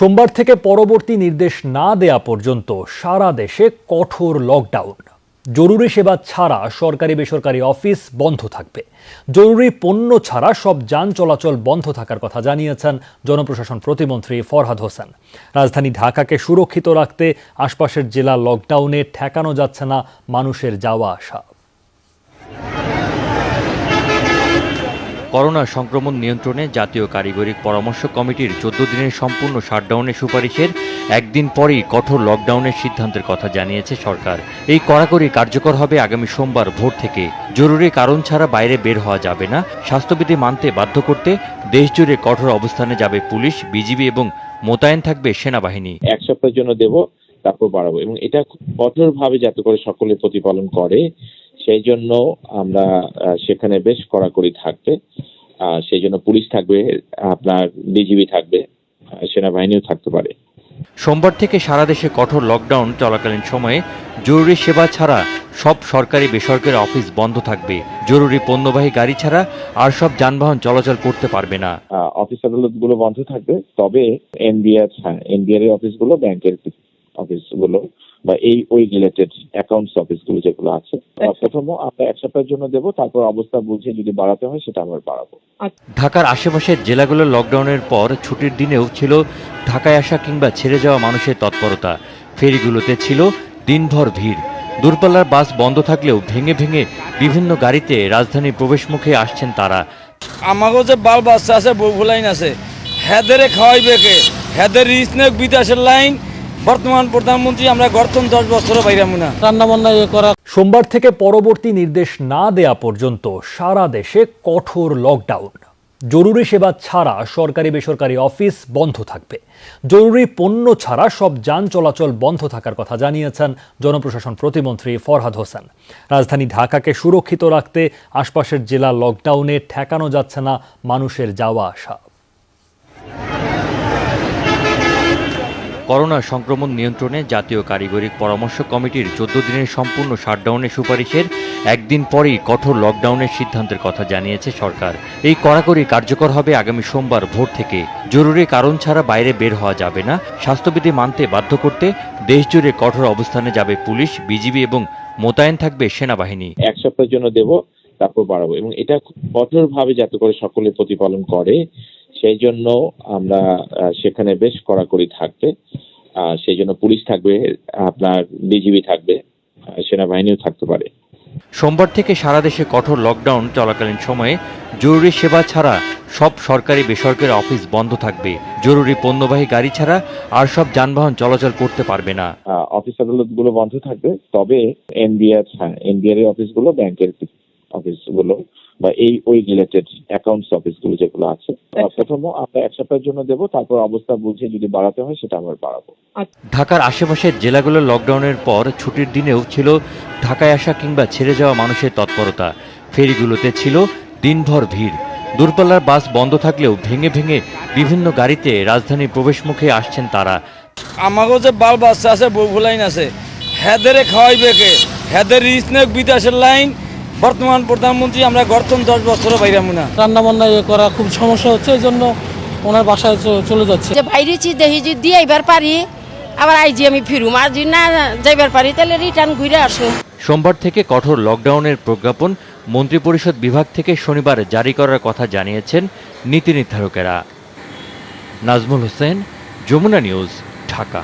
সোমবার থেকে পরবর্তী নির্দেশ না দেয়া পর্যন্ত সারা দেশে কঠোর লকডাউন জরুরি সেবা ছাড়া সরকারি বেসরকারি অফিস বন্ধ থাকবে। জরুরি পণ্য ছাড়া সব যান চলাচল বন্ধ থাকার কথা জানিয়েছেন জনপ্রশাসন প্রতিমন্ত্রী ফরহাদ হোসেন। রাজধানী ঢাকাকে সুরক্ষিত রাখতে আশপাশের জেলা লকডাউনে ঠেকানো যাচ্ছে না মানুষের যাওয়া আসা করোনা সংক্রমণ নিয়ন্ত্রণে জাতীয় কারিগরি পরামর্শ কমিটির চোদ্দ দিনের সম্পূর্ণ শাটডাউনের সুপারিশের একদিন পরেই কঠোর লকডাউনের সিদ্ধান্তের কথা জানিয়েছে সরকার। এই কড়াকড়ি কার্যকর হবে আগামী সোমবার ভোর থেকে। জরুরি কারণ ছাড়া বাইরে বের হওয়া যাবে না। স্বাস্থ্যবিধি মানতে বাধ্য করতে দেশজুড়ে কঠোর অবস্থানে যাবে পুলিশ, বিজিবি এবং মোতায়েন থাকবে সেনাবাহিনী। এক সপ্তাহের জন্য দেব, তারপর বাড়াবো এবং এটা কঠোরভাবে যাতে করে সকলে প্রতিপালন করে। সেই জন্য আমরা সেখানে বেশ কড়াকড়ি থাকবে। সেই জন্য পুলিশ থাকবে আপনার বিজিবি থাকবে সেনাবাহিনীও থাকতে পারে। সোমবার থেকে সারা দেশে কঠোর লকডাউন চলাকালীন সময়ে জরুরি সেবা ছাড়া সব সরকারি বেসরকারি অফিস বন্ধ থাকবে। জরুরি পণ্যবাহী গাড়ি ছাড়া আর সব যানবাহন চলাচল করতে পারবে না। অফিস আদালতগুলো বন্ধ থাকবে তবে এনবিআর হ্যাঁ এনবিআর এর অফিসগুলো ব্যাংকের অফিসগুলো বা এই ওই রিলেটেড অ্যাকাউন্টস অফিসগুলো যেগুলো আছে আহ, প্রথম আমরা এক সপ্তাহের জন্য দেবো তারপর অবস্থা বুঝে যদি বাড়াতে হয় সেটা আমরা বাড়াবো। ঢাকার আশেপাশের জেলাগুলোর লকডাউনের পর ছুটির দিনেও ছিল ঢাকায় আসা কিংবা ছেড়ে যাওয়া মানুষের তৎপরতা। ফেরিগুলোতে ছিল দিনভর ভিড়। দূরপাল্লার বাস বন্ধ থাকলেও ভেঙে ভেঙে বিভিন্ন গাড়িতে রাজধানীর প্রবেশমুখে আসছেন তারা। আমাকেও যে বাল বাচ্চা আছে বউ লাইন আছে। হেদেরে খাওয়াইবে কে? হেদের রিসনেক বিদেশের লাইন বর্তমান প্রধানমন্ত্রী আমরা গর্তন দশ বছরও বাইরামু না রান্না বান্না ইয়ে করা সোমবার থেকে পরবর্তী নির্দেশ না দেয়া পর্যন্ত সারা দেশে কঠোর লকডাউন জরুরি সেবা ছাড়া সরকারি বেসরকারি অফিস বন্ধ থাকবে। জরুরি পণ্য ছাড়া সব যান চলাচল বন্ধ থাকার কথা জানিয়েছেন জনপ্রশাসন প্রতিমন্ত্রী ফরহাদ হোসেন। রাজধানী ঢাকাকে সুরক্ষিত রাখতে আশপাশের জেলা লকডাউনে ঠেকানো যাচ্ছে না মানুষের যাওয়া আসা করোনা সংক্রমণ নিয়ন্ত্রণে জাতীয় কারিগরি পরামর্শ কমিটির চোদ্দ দিনের সম্পূর্ণ শাটডাউনের সুপারিশের একদিন পরেই কঠোর লকডাউনের সিদ্ধান্তের কথা জানিয়েছে সরকার। এই কড়াকড়ি কার্যকর হবে আগামী সোমবার ভোর থেকে। জরুরি কারণ ছাড়া বাইরে বের হওয়া যাবে না। স্বাস্থ্যবিধি মানতে বাধ্য করতে দেশজুড়ে কঠোর অবস্থানে যাবে পুলিশ, বিজিবি এবং মোতায়েন থাকবে সেনাবাহিনী। এক সপ্তাহের জন্য দেব, তারপর বাড়াবো। এবং এটা কঠোরভাবে যাতে করে সকলে প্রতিপালন করে। সেই জন্য আমরা সেখানে বেশ কড়াকড়ি থাকবে। সেই জন্য পুলিশ থাকবে আপনার বিজিবি থাকবে সেনাবাহিনীও থাকতে পারে। সোমবার থেকে সারা দেশে কঠোর লকডাউন চলাকালীন সময়ে জরুরি সেবা ছাড়া সব সরকারি বেসরকারি অফিস বন্ধ থাকবে। জরুরি পণ্যবাহী গাড়ি ছাড়া আর সব যানবাহন চলাচল করতে পারবে না। অফিস আদালতগুলো বন্ধ থাকবে তবে এনবিআর হ্যাঁ এনবিআর এর অফিসগুলো ব্যাংকের অফিসগুলো বা এই ওই রিলেটেড অ্যাকাউন্টস অফিসগুলো যেগুলো আছে আহ, প্রথম আমরা এক সপ্তাহের জন্য দেবো তারপর অবস্থা বুঝে যদি বাড়াতে হয় সেটা আমরা বাড়াবো। ঢাকার আশেপাশের জেলাগুলোর লকডাউনের পর ছুটির দিনেও ছিল ঢাকায় আসা কিংবা ছেড়ে যাওয়া মানুষের তৎপরতা। ফেরিগুলোতে ছিল দিনভর ভিড়। দূরপাল্লার বাস বন্ধ থাকলেও ভেঙে ভেঙে বিভিন্ন গাড়িতে রাজধানীর প্রবেশমুখে আসছেন তারা। আমাকেও যে বাল বাচ্চা আছে বউ লাইন আছে হেদেরে খাওয়াইবে কে? হেদের রিসনেক বিদেশের লাইন বর্তমান প্রধানমন্ত্রী আমরা গর্তন দশ বছরও বাইরামু না। রান্না বান্না ইয়ে করা খুব সমস্যা হচ্ছে এই জন্য ওনার বাসায় চ- চলে যাচ্ছে। যে বাইরেছি দেখি যদি আইবার পারি আবার আইজি আমি ফিরুম। আর যদি না যাইবার পারি তাহলে রিটার্ন ঘুরে আসুম সোমবার থেকে কঠোর লকডাউনের প্রজ্ঞাপন মন্ত্রিপরিষদ বিভাগ থেকে শনিবার জারি করার কথা জানিয়েছেন নীতি নির্ধারকেরা। নাজমুল হোসেন যমুনা নিউজ ঢাকা।